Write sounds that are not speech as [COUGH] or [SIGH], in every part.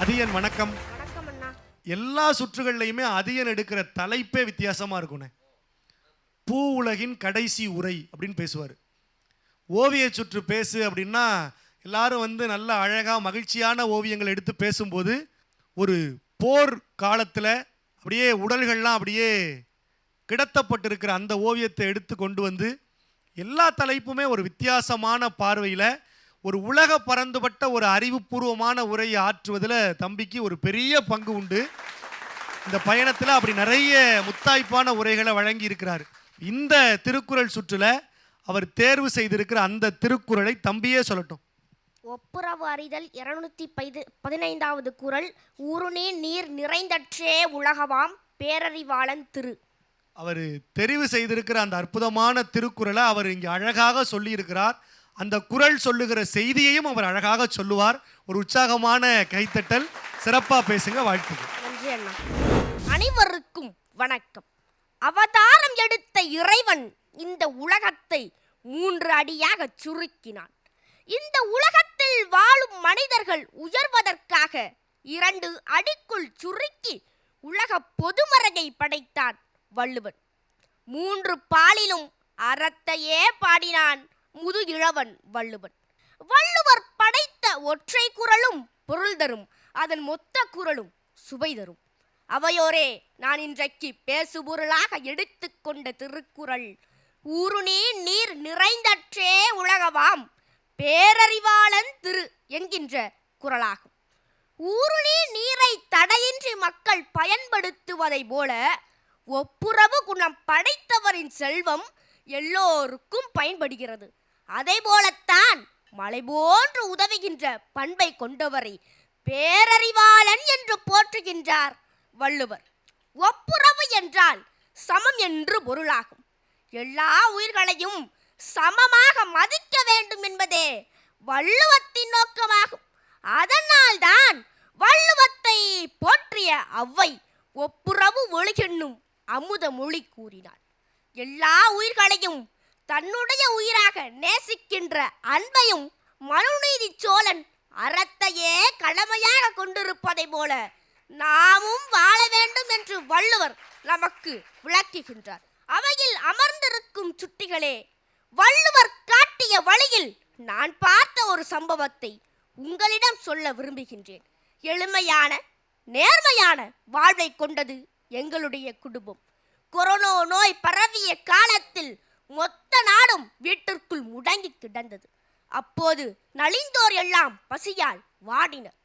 அதியன் வணக்கம். வணக்கம் அண்ணா. எல்லா சுற்றுகள்லையுமே அதியன் எடுக்கிற தலைப்பே வித்தியாசமா இருக்குண்ணே பூ உலகின் கடைசி உரை அப்படின்னு பேசுவார். ஓவிய சுற்று பேசு அப்படின்னா எல்லாரும் வந்து நல்ல அழகா மகிழ்ச்சியான ஓவியங்கள் எடுத்து பேசும்போது ஒரு போர் காலத்தில் அப்படியே உடல்கள்லாம் அப்படியே கிடத்தப்பட்டிருக்கிற அந்த ஓவியத்தை எடுத்து கொண்டு வந்து எல்லா தலைப்புமே ஒரு வித்தியாசமான பார்வையில் ஒரு உலக பரந்துபட்ட ஒரு அறிவுபூர்வமான உரையை ஆற்றுவதில் தம்பிக்கு ஒரு பெரிய பங்கு உண்டு. இந்த பயணத்தில் அப்படி நிறைய முத்தாய்ப்பான உரைகளை வழங்கி இருக்கிறார் இந்த திருக்குறள் சுற்றுல அவர் தேர்வு செய்திருக்கிற அந்த திருக்குறளை தம்பியே சொல்லட்டும். ஒப்புரவு அறிதல் இருநூத்தி பைது பதினைந்தாவது குறள் ஊருணே நீர் நிறைந்தற்றே உலகவாம் பேரறிவாளன் திரு. அவர் தெரிவு செய்திருக்கிற அந்த அற்புதமான திருக்குறளை அவர் இங்கே அழகாக சொல்லியிருக்கிறார். அந்த குறள் சொல்லுகிற செய்தியையும் அவர் அழகாக சொல்லுவார். ஒரு உற்சாகமான கைத்தட்டல். சிறப்பாக பேசுங்க வாழ்த்துக்கள். நன்றி அண்ணா. அனைவருக்கும் வணக்கம். அவதாரம் எடுத்த இறைவன் இந்த உலகத்தை மூன்று அடியாக சுருக்கினான். இந்த உலகத்தில் வாழும் மனிதர்கள் உயர்வதற்காக இரண்டு அடிக்குள் சுருக்கி உலக பொதுமறையை படைத்தான் வள்ளுவன். மூன்று பாலிலும் அறத்தையே பாடினான் முதுகிழவன் வள்ளுவன். வள்ளுவர் படைத்த ஒற்றை குறளும் பொருள் தரும் அதன் மொத்த குறளும் சுவை தரும். அவையோரே நான் இன்றைக்கு பேசுபொருளாக எடுத்துக்கொண்ட திருக்குறள் ஊருணே நீர் நிறைந்தற்றே உலகவாம் பேரறிவாளன் திரு என்கின்ற குறளாகும். ஊருணே நீரை தடையின்றி மக்கள் பயன்படுத்துவதை போல ஒப்புரவு குணம் படைத்தவரின் செல்வம் எல்லோருக்கும் பயன்படுகிறது. அதே போலத்தான் மலை போன்று உதவுகின்ற பண்பை கொண்டவரை பேரறிவாளன் என்று போற்றுகின்றார் வள்ளுவர். ஒப்புரவு என்றால் சமம் என்று பொருளாகும். எல்லா உயிர்களையும் சமமாக மதிக்க வேண்டும் என்பதே வள்ளுவத்தின் நோக்கமாகும். அதனால்தான் வள்ளுவத்தை போற்றிய அவ்வை ஒப்புரவு ஒழுகென்னும் அமுத மொழி கூறினார். எல்லா உயிர்களையும் தன்னுடைய உயிராக நேசிக்கின்ற அன்பையும் மனுநீதி சோழன் அறத்தையே கடமையாக கொண்டிருப்பதை போல நாமும் வாழ வேண்டும் என்று வள்ளுவர் நமக்கு விளக்குகின்றார். அவையில் அமர்ந்திருக்கும் சுட்டிகளே வள்ளுவர் காட்டிய வழியில் நான் பார்த்த ஒரு சம்பவத்தை உங்களிடம் சொல்ல விரும்புகின்றேன். எளிமையான நேர்மையான வாழ்வை கொண்டது எங்களுடைய குடும்பம். கொரோனா நோய் பரவிய காலத்தில் மொத்த நாடும் வீட்டிற்குள் முடங்கி கிடந்தது. அப்போது நலிந்தோர் எல்லாம் பசியால் வாடினர்.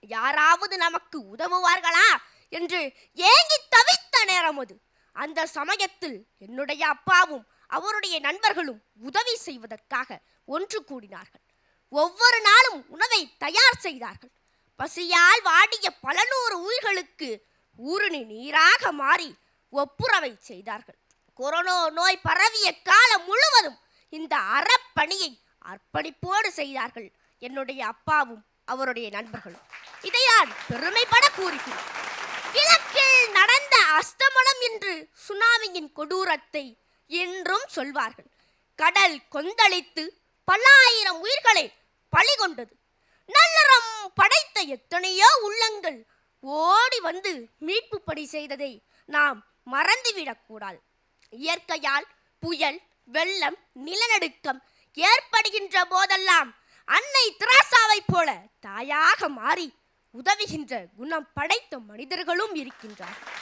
யாராவது நமக்கு உதவுவார்களா என்று ஏங்கி தவித்த நேரம் அது. அந்த சமயத்தில் என்னுடைய அப்பாவும் அவருடைய நண்பர்களும் உதவி செய்வதற்காக ஒன்று கூடினார்கள். ஒவ்வொரு நாளும் உணவை தயார் செய்தார்கள். பசியால் வாடிய பல நூறு உயிர்களுக்கு ஊருணி நீராக மாறி ஒப்புரவை செய்தார்கள். கொரோனா நோய் பரவிய காலம் முழுவதும் இந்த அறப்பணியை அர்ப்பணிப்போடு செய்தார்கள் என்னுடைய அப்பாவும் அவருடைய நண்பர்களும். இதை நான் பெருமைப்பட கூறுகிறேன். கிழக்கில் நடந்த அஸ்தமனம் என்று சுனாமியின் கொடூரத்தை என்றும் சொல்வார்கள். கடல் கொந்தளித்து பல்லாயிரம் உயிர்களை பழி கொண்டது. நல்லறம் படைத்த எத்தனையோ உள்ளங்கள் ஓடி வந்து மீட்பு பணி செய்ததை நாம் மறந்துவிடக்கூடாது இயற்கையால் புயல் வெள்ளம் நிலநடுக்கம் ஏற்படுகின்ற போதெல்லாம் அன்னை திராசாவைப் போல தாயாக மாறி உதவுகின்ற குணம் படைத்த மனிதர்களும் இருக்கின்றார்கள்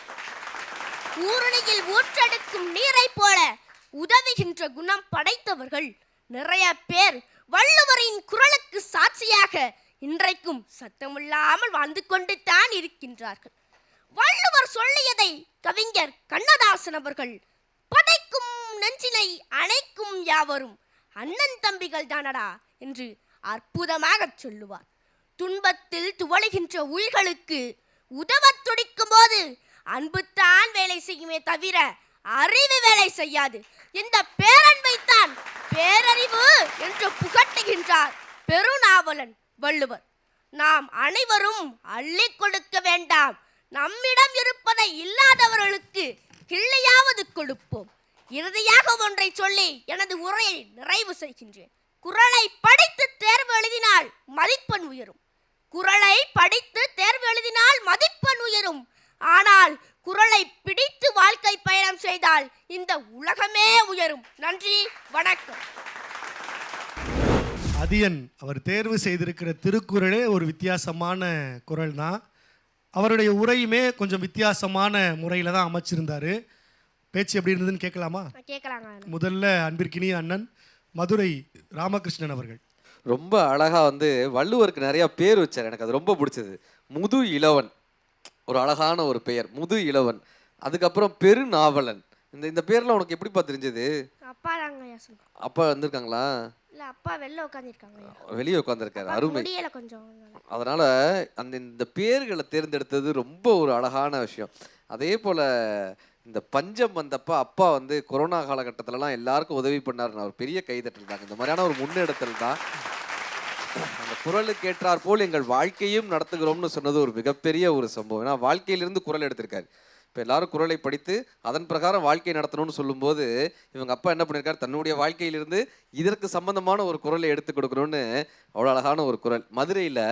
ஊரணியில் ஊற்றெடுக்கும் நீரைப் போல உதவுகின்ற குணம் படைத்தவர்கள் நிறைய பேர் வள்ளுவரின் குரலுக்கு சாட்சியாக இன்றைக்கும் சத்தமில்லாமல் வாழ்ந்து கொண்டு தான் இருக்கின்றார்கள். வள்ளுவர் சொல்லியதை கவிஞர் கண்ணதாசன் அவர்கள் நெஞ்சினை அணைக்கும் யாவரும் அண்ணன் தம்பிகள் தானடா என்று அற்புதமாக சொல்லுவார். துன்பத்தில் துவளுகின்ற உயிர்களுக்கு உதவத் துடிக்கும் போது அன்புத்தான் வேலை செய்யுமே தவிர அறிவு வேலை செய்யாது. இந்த பேரன்பைத்தான் பேரறிவு என்று புகட்டுகின்றார் பெருநாவலன் வள்ளுவர். நாம் அனைவரும் அள்ளி கொடுக்க வேண்டாம். நம்மிடம் இருப்பதை இல்லாதவர்களுக்கு கிள்ளையாவது கொடுப்போம். இறுதியாக ஒன்றை சொல்லி எனது உரையை நிறைவு செய்கின்றேன். குரலை படித்து தேர்வு எழுதினால் மதிப்பெண் உயரும். குரலை படித்து தேர்வு எழுதினால் மதிப்பெண் உயரும். ஆனால் குரலை பிடித்து வாழ்க்கை பயணம் செய்தால் இந்த உலகமே உயரும். நன்றி வணக்கம். அதியன் அவர் தேர்வு செய்திருக்கிற திருக்குறளே ஒரு வித்தியாசமான குரல் தான் அவருடைய உரையுமே கொஞ்சம் வித்தியாசமான முறையில் தான் அமைச்சிருந்தார். பேச்சு எப்படி இருந்ததுன்னு கேட்கலாமா? கேட்கலாங்க. முதல்ல அன்பிற்கினிய அண்ணன் மதுரை ராமகிருஷ்ணன் அவர்கள். ரொம்ப அழகா வந்து வள்ளுவருக்கு நிறைய பேர் வச்சார். எனக்கு அது ரொம்ப பிடிச்சது. முது இளவன். ஒரு அழகான ஒரு பெயர். முது இளவன். அதுக்கப்புறம் பெருநாவலன். இந்த இந்த பேர்லாம் உனக்கு எப்படிப்பா தெரிஞ்சது? அப்பா வந்திருக்காங்களா? இல்லை அப்பா வெளில வெளியே உட்காந்துருக்காரு அருமை. கொஞ்சம். அதனால அந்த இந்த பேர்களை தேர்ந்தெடுத்தது ரொம்ப ஒரு அழகான விஷயம். அதே போல இந்த பஞ்சம் வந்தப்ப அப்பா வந்து கொரோனா காலகட்டத்திலலாம் எல்லாருக்கும் உதவி பண்ணாருன்னு ஒரு பெரிய கைதட்டல் தாங்க இந்த மாதிரியான ஒரு முன்னெடுத்தல் தான் அந்த குரலுக்கு ஏற்றார் போல் எங்கள் வாழ்க்கையும் நடத்துகிறோம்னு சொன்னது ஒரு மிகப்பெரிய ஒரு சம்பவம். ஏன்னா வாழ்க்கையிலிருந்து குரல் எடுத்திருக்காரு. இப்போ எல்லாரும் குரலை படித்து அதன் பிரகாரம் வாழ்க்கை நடத்தணும்னு சொல்லும்போது இவங்க அப்பா என்ன பண்ணியிருக்காரு தன்னுடைய வாழ்க்கையிலிருந்து இதற்கு சம்பந்தமான ஒரு குரலை எடுத்து கொடுக்கணும்னு அவ்வளோ அழகான ஒரு குரல். மதுரையில்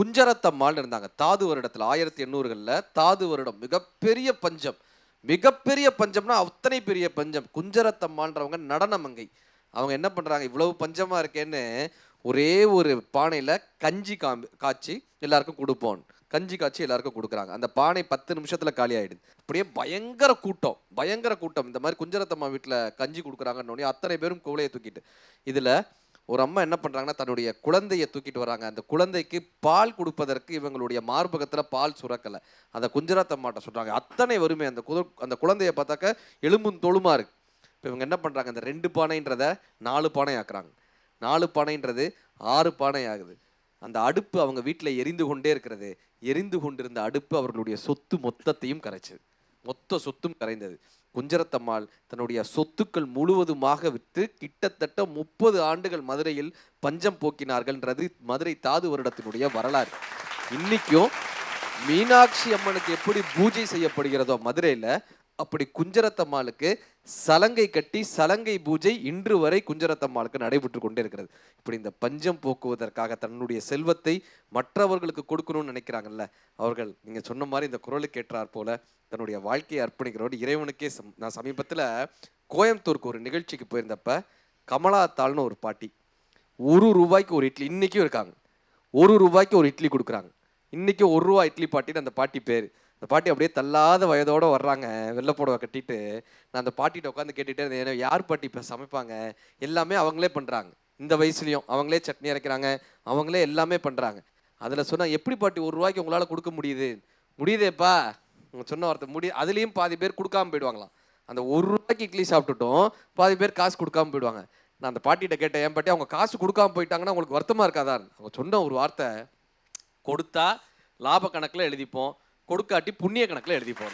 குஞ்சரத்தம்மாள் இருந்தாங்க. தாது வருடத்தில் ஆயிரத்தி எண்ணூறுகளில் தாது வருடம். மிகப்பெரிய பஞ்சம். மிகப்பெரிய பஞ்சம்னா அத்தனை பெரிய பஞ்சம். குஞ்சரத்தம்மான்றவங்க நடனமங்கை அவங்க என்ன பண்ணுறாங்க இவ்வளவு பஞ்சமாக இருக்கேன்னு ஒரே ஒரு பானையில் கஞ்சி காம்பி காய்ச்சி எல்லாருக்கும் கொடுப்போம். கஞ்சி காய்ச்சி எல்லாருக்கும் கொடுக்குறாங்க. அந்த பானை பத்து நிமிஷத்தில் காலி ஆகிடுது அப்படியே பயங்கர கூட்டம். பயங்கர கூட்டம். இந்த மாதிரி குஞ்சரத்தம்மா வீட்டில் கஞ்சி கொடுக்குறாங்கன்னு அத்தனை பேரும் குவலையை தூக்கிட்டு. இதில் ஒரு அம்மா என்ன பண்ணுறாங்கன்னா தன்னுடைய குழந்தையை தூக்கிட்டு வராங்க. அந்த குழந்தைக்கு பால் கொடுப்பதற்கு இவங்களுடைய மார்பகத்தில் பால் சுரக்கலை. அந்த குஞ்சரத்தம்மாட்ட சொல்கிறாங்க அத்தனை வறுமை. அந்த குத அந்த குழந்தைய பார்த்தாக்க எலும்பும் தொழுமா இருக்கு. இப்போ இவங்க என்ன பண்ணுறாங்க இந்த ரெண்டு பானைன்றத நாலு பானை ஆக்குறாங்க நாலு பானைன்றது ஆறு பானை ஆகுது அந்த அடுப்பு அவங்க வீட்டில் எரிந்து கொண்டே இருக்கிறது. எரிந்து கொண்டிருந்த அடுப்பு அவர்களுடைய சொத்து மொத்தத்தையும் கரைச்சிது. மொத்த சொத்தும் கரைந்தது. குஞ்சரத்தம்மாள் தன்னுடைய சொத்துக்கள் முழுவதுமாக விற்று கிட்டத்தட்ட முப்பது ஆண்டுகள் மதுரையில் பஞ்சம் போக்கினார்கள்ன்றது மதுரை தாது வருடத்தினுடைய வரலாறு. இன்னைக்கும் மீனாட்சி அம்மனுக்கு எப்படி பூஜை செய்யப்படுகிறதோ மதுரையில் அப்படி குஞ்சரத்தம்மாளுக்கு சலங்கை கட்டி சலங்கை பூஜை இன்று வரை குஞ்சரத்தம்மாளுக்கு நடைபெற்று கொண்டே இருக்கிறது. இப்படி இந்த பஞ்சம் போக்குவதற்காக தன்னுடைய செல்வத்தை மற்றவர்களுக்கு கொடுக்கணும்னு நினைக்கிறாங்கல்ல அவர்கள் நீங்கள் சொன்ன மாதிரி இந்த குரலுக்கு ஏற்றார் போல தன்னுடைய வாழ்க்கையை அர்ப்பணிக்கிறோடு இறைவனுக்கே சம் நான் சமீபத்தில் கோயம்புத்தூருக்கு ஒரு நிகழ்ச்சிக்கு போயிருந்தப்ப கமலாத்தாள்னு ஒரு பாட்டி ஒரு ரூபாய்க்கு ஒரு இட்லி இன்றைக்கும் இருக்காங்க. ஒரு ரூபாய்க்கு ஒரு இட்லி கொடுக்குறாங்க. இன்றைக்கி ஒரு ரூபா இட்லி பாட்டின்னு அந்த பாட்டி பேர். அந்த பாட்டி அப்படியே தள்ளாத வயதோட வர்றாங்க. வெள்ளை புடவை கட்டிட்டு நான் அந்த பாட்டிகிட்ட உட்காந்து கேட்டுகிட்டே இருந்தேன். யார் பாட்டி இப்போ சமைப்பாங்க? எல்லாமே அவங்களே பண்ணுறாங்க இந்த வயசுலையும் அவங்களே சட்னி அரைக்கிறாங்க. அவங்களே எல்லாமே பண்ணுறாங்க அதில் சொன்னால் எப்படி பாட்டி ஒரு ரூபாய்க்கு உங்களால் கொடுக்க முடியுது? முடியுதேப்பா. உங்க சொன்ன வார்த்தை முடி அதுலேயும் பாதி பேர் கொடுக்காம போயிடுவாங்களாம். அந்த ஒரு ரூபாய்க்கு இட்லி சாப்பிட்டுட்டும் பாதி பேர் காசு கொடுக்காம போயிடுவாங்க. நான் அந்த பாட்டிகிட்ட கேட்டேன் ஏன் பாட்டி அவங்க காசு கொடுக்காம போயிட்டாங்கன்னா உங்களுக்கு வருத்தமாக இருக்காதான் அவங்க சொன்ன ஒரு வார்த்தை கொடுத்தா லாப கணக்கில் எழுதிப்போம். கொடுக்காட்டி புண்ணிய கணக்கில் எழுதிப்போம் [LAUGHS]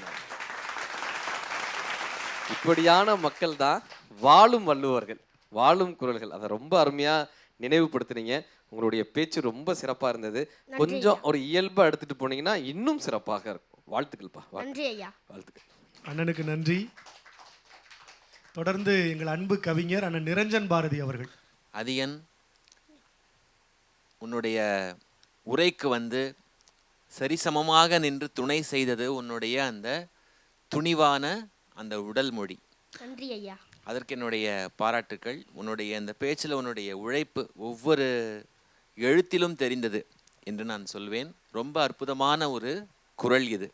இப்படியான மக்கள் தான் வாழும் வள்ளுவர்கள் வாழும் குரல்கள். அதை ரொம்ப அருமையா நினைவுபடுத்துனீங்க. உங்களுடைய பேச்சு ரொம்ப சிறப்பா இருந்தது. கொஞ்சம் ஒரு இயல்பா எடுத்துட்டு போனீங்கன்னா இன்னும் சிறப்பாக இருக்கும். வாழ்த்துக்கள்ப்பா வாழ்த்து- நன்றி ஐயா. வாழ்த்துக்கள். அண்ணனுக்கு நன்றி. தொடர்ந்து எங்கள் அன்பு கவிஞர் அண்ணன் நிரஞ்சன் பாரதி அவர்கள். அதியன் உன்னுடைய உரைக்கு வந்து சரிசமமாக நின்று துணை செய்தது உன்னுடைய அந்த துணிவான அந்த உடல் மொழி. நன்றி ஐயா. அதற்கு என்னுடைய பாராட்டுக்கள். உன்னுடைய அந்த பேச்சில் உன்னுடைய உழைப்பு ஒவ்வொரு எழுத்திலும் தெரிந்தது என்று நான் சொல்வேன். ரொம்ப அற்புதமான ஒரு குரல் இது.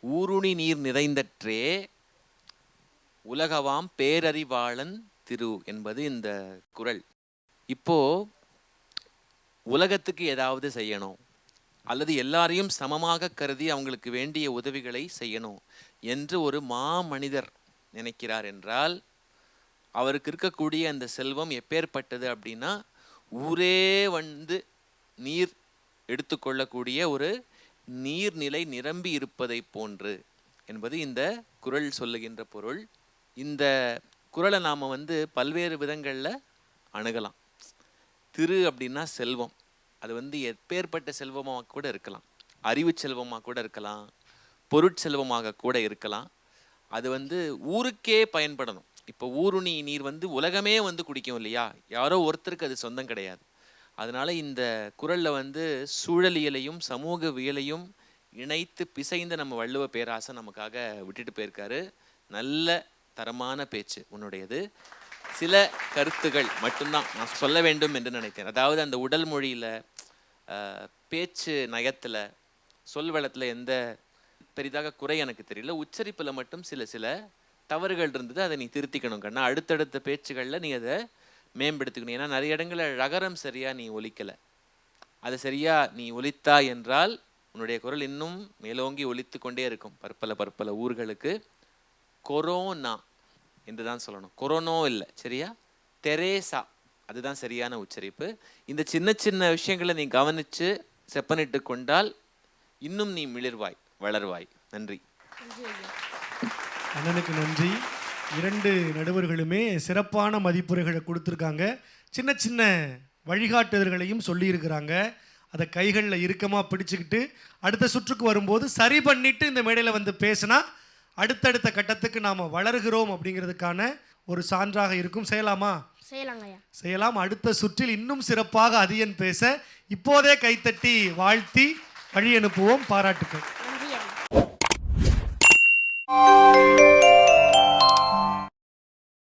ஊருணி நீர் நிறைந்தற்றே உலகவாம் பேரறிவாளன் திரு என்பது இந்த குரல். இப்போ உலகத்துக்கு ஏதாவது செய்யணும். அல்லது எல்லாரையும் சமமாக கருதி அவங்களுக்கு வேண்டிய உதவிகளை செய்யணும் என்று ஒரு மாமனிதர் நினைக்கிறார் என்றால் அவருக்கு இருக்கக்கூடிய அந்த செல்வம் எப்பேற்பட்டது அப்படின்னா ஊரே வந்து நீர் எடுத்துக்கொள்ளக்கூடிய ஒரு நீர்நிலை நிரம்பி இருப்பதை போன்று என்பது இந்த குரல் சொல்லுகின்ற பொருள். இந்த குரலை நாம் வந்து பல்வேறு விதங்களில் அணுகலாம். திரு அப்படின்னா செல்வம். அது வந்து எப்பேற்பட்ட செல்வமாக கூட இருக்கலாம். அறிவு செல்வமாக கூட இருக்கலாம். பொருட்செல்வமாக கூட இருக்கலாம். அது வந்து ஊருக்கே பயன்படணும். இப்போ ஊருணி நீர் வந்து உலகமே வந்து குடிக்கும் இல்லையா? யாரோ ஒருத்தருக்கு அது சொந்தம் கிடையாது. அதனால் இந்த குரலில் வந்து சூழலியலையும் சமூகவியலையும் இணைத்து பிசைந்த நம்ம வள்ளுவ பேராசை நமக்காக விட்டுட்டு போயிருக்காரு. நல்ல தரமான பேச்சு உன்னுடையது. சில கருத்துகள் மட்டும்தான் நான் சொல்ல வேண்டும் என்று நினைத்தேன். அதாவது அந்த உடல் மொழியில் பேச்சு நயத்தில் சொல்வளத்தில் எந்த பெரிதாக குறை எனக்கு தெரியல. உச்சரிப்பில் மட்டும் சில சில தவறுகள் இருந்தது. அதை நீ திருத்திக்கணும் கண்ணா. அடுத்தடுத்த பேச்சுகளில் நீ அதை மேம்படுத்திக்கணும். ஏன்னா நிறைய இடங்களில் ரகரம் சரியாக நீ ஒலிக்கலை. அது சரியாக நீ ஒலித்தா என்றால் உன்னுடைய குரல் இன்னும் மேலோங்கி ஒலித்து கொண்டே இருக்கும். பற்பல பற்பல ஊர்களுக்கு. கொரோனா என்று தான் சொல்லணும். கொரோனோ இல்லை சரியா? தெரேசா. அதுதான் சரியான உச்சரிப்பு. இந்த சின்ன சின்ன விஷயங்களை நீ கவனித்து செப்பனிட்டு கொண்டால் இன்னும் நீ மிளிர்வாய் வளர்வாய். நன்றி. அண்ணனுக்கு நன்றி. இரண்டு நடுவர்களுமே சிறப்பான மதிப்புரைகளை கொடுத்துருக்காங்க. சின்ன சின்ன வழிகாட்டுதல்களையும் சொல்லியிருக்கிறாங்க. அதை கைகளில் இறுக்கமாக பிடிச்சிக்கிட்டு அடுத்த சுற்றுக்கு வரும்போது சரி பண்ணிட்டு இந்த மேடையில் வந்து பேசினா அடுத்தடுத்த கட்டத்துக்கு நாம் வளர்கிறோம் அப்படிங்கிறதுக்கான ஒரு சான்றாக இருக்கும். செய்யலாமா? செய்யலாம். அடுத்த சுற்றில் இன்னும் சிறப்பாக அதிகன் பேச இப்போதே கைத்தட்டி வாழ்த்தி வழி அனுப்புவோம் பாராட்டுக்கள்